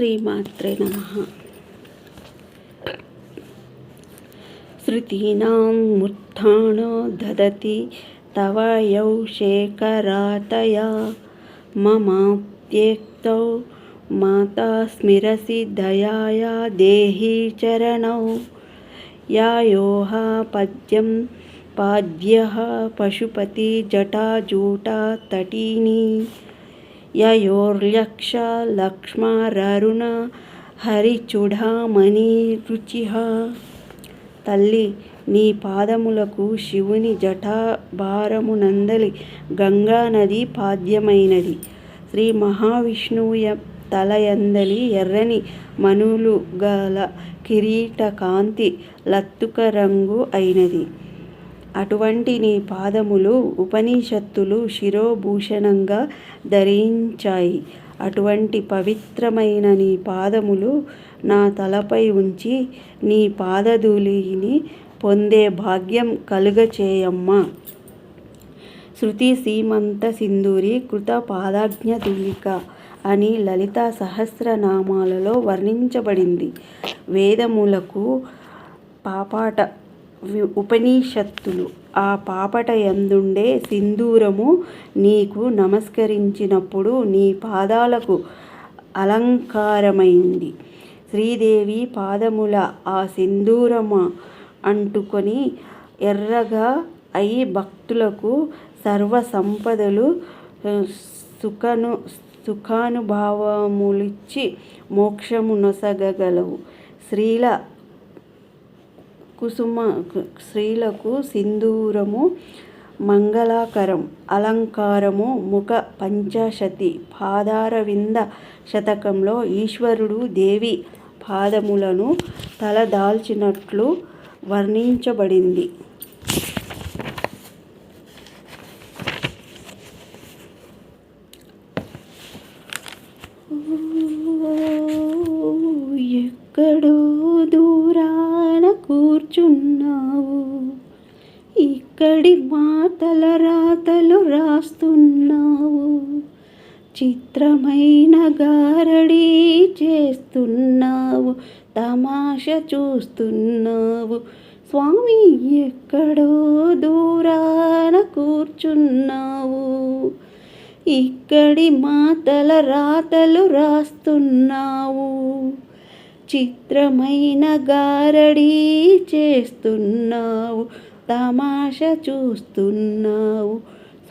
श्रीमात्रे नम। श्रुतीना उत्थानो दधति तव यौ शेखरातया। ममाप्त्येक्तौ माता स्मिरसि दयाया देही चरण। देहि पद्यम पाद्य पशुपति जटा जूटा तटीनी। తటీని లక్ష్మారరుణ హరిచుడామణి రుచిహ తల్లి నీ పాదములకు శివుని జటాభారమునందలి గంగానది పాద్యమైనది. శ్రీ మహావిష్ణువు తలయందలి ఎర్రని మణులు గల కిరీట కాంతి లత్తుక రంగు అయినది. అటువంటి నీ పాదములు ఉపనిషత్తులు శిరోభూషణంగా ధరించాయి. అటువంటి పవిత్రమైన నీ పాదములు నా తలపై ఉంచి నీ పాదధూళిని పొందే భాగ్యం కలుగచేయమ్మా. శృతి సీమంత సింధూరి కృత పాదాజ్ఞ పాదాజ్ఞధూళిక అని లలితా సహస్రనామాలలో వర్ణించబడింది. వేదములకు పాపాట ఉపనిషత్తులు. ఆ పాపట యందుండే సింధూరము నీకు నమస్కరించినప్పుడు నీ పాదాలకు అలంకారమైంది. శ్రీదేవి పాదముల ఆ సింధూరమ అంటుకొని ఎర్రగా అయి భక్తులకు సర్వ సంపదలు సుఖను సుఖానుభావములిచ్చి మోక్షము నొసగగలవు. స్త్రీల కుసుమ స్త్రీలకు సింధూరము మంగళాకరం అలంకారము ముఖ పంచశతి పాదారవింద శతకంలో ఈశ్వరుడు దేవి పాదములను తలదాల్చినట్లు వర్ణించబడింది. ఎక్కడ ఇక్కడి మాటల రాతలు రాస్తున్నావు. చిత్రమైన గారడి చేస్తున్నావు. తమాష చూస్తున్నావు. స్వామి ఎక్కడో దూరాన కూర్చున్నావు. ఇక్కడి మాతల రాతలు రాస్తున్నావు. చిత్రమైన గారడీ చేస్తున్నావు. తమాష చూస్తున్నావు.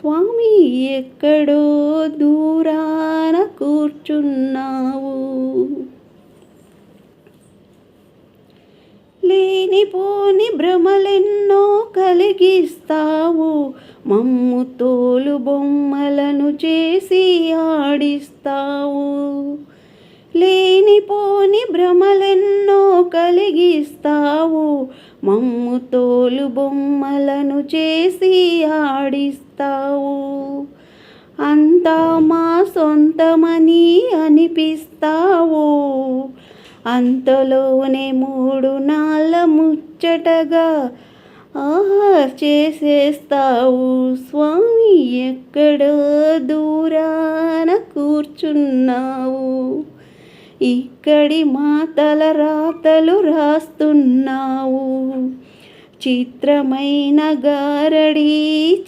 స్వామి ఎక్కడో దూరాన కూర్చున్నావు. లేనిపోని భ్రమలెన్నో కలిగిస్తావు. మమ్ము తోలు బొమ్మలను చేసి ఆడిస్తావు. లేనిపోని భ్రమలెన్నో కలిగిస్తావు. మమ్ము బొమ్మలను చేసి ఆడిస్తావు. అంతా మా సొంతమని అనిపిస్తావు. అంతలోనే మూడు నాళ్ళ ముచ్చటగా ఆహా చేసేస్తావు. స్వామి ఎక్కడో దూరాన కూర్చున్నావు. ఇక్కడి మాతల రాతలు రాస్తున్నావు. చిత్రమైన గారడీ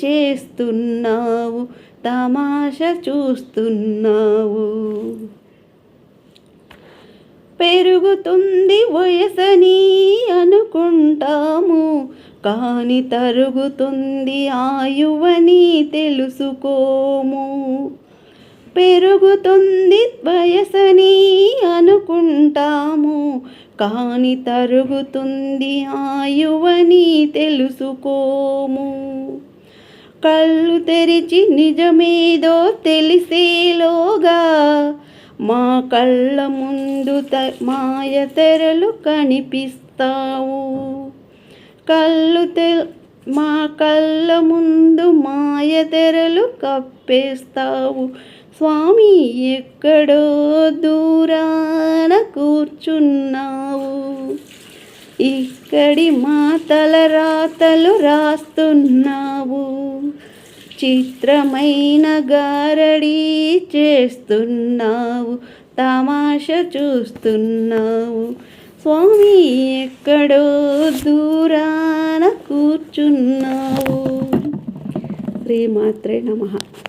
చేస్తున్నావు తమాష చూస్తున్నావు. పెరుగుతుంది వయసని అనుకుంటాము కాని తరుగుతుంది ఆయువని తెలుసుకోము. పెరుగుతుంది వయసని అనుకుంటాము కాని తరుగుతుంది ఆయువని తెలుసుకోము. కళ్ళు తెరిచి నిజమేదో తెలిసేలోగా మా కళ్ళ ముందు త మాయ తెరలు కనిపిస్తావు. కళ్ళు తె మా కళ్ళ ముందు మాయ తెరలు కప్పేస్తావు. స్వామి ఎక్కడో దూరాన కూర్చున్నావు. ఇక్కడి మాతల రాతలు రాస్తున్నావు. చిత్రమైన గారడీ చేస్తున్నావు. తమాష చూస్తున్నావు. స్వామి ఎక్కడో దూరాన కూర్చున్నావు. శ్రీమాత్రే నమః.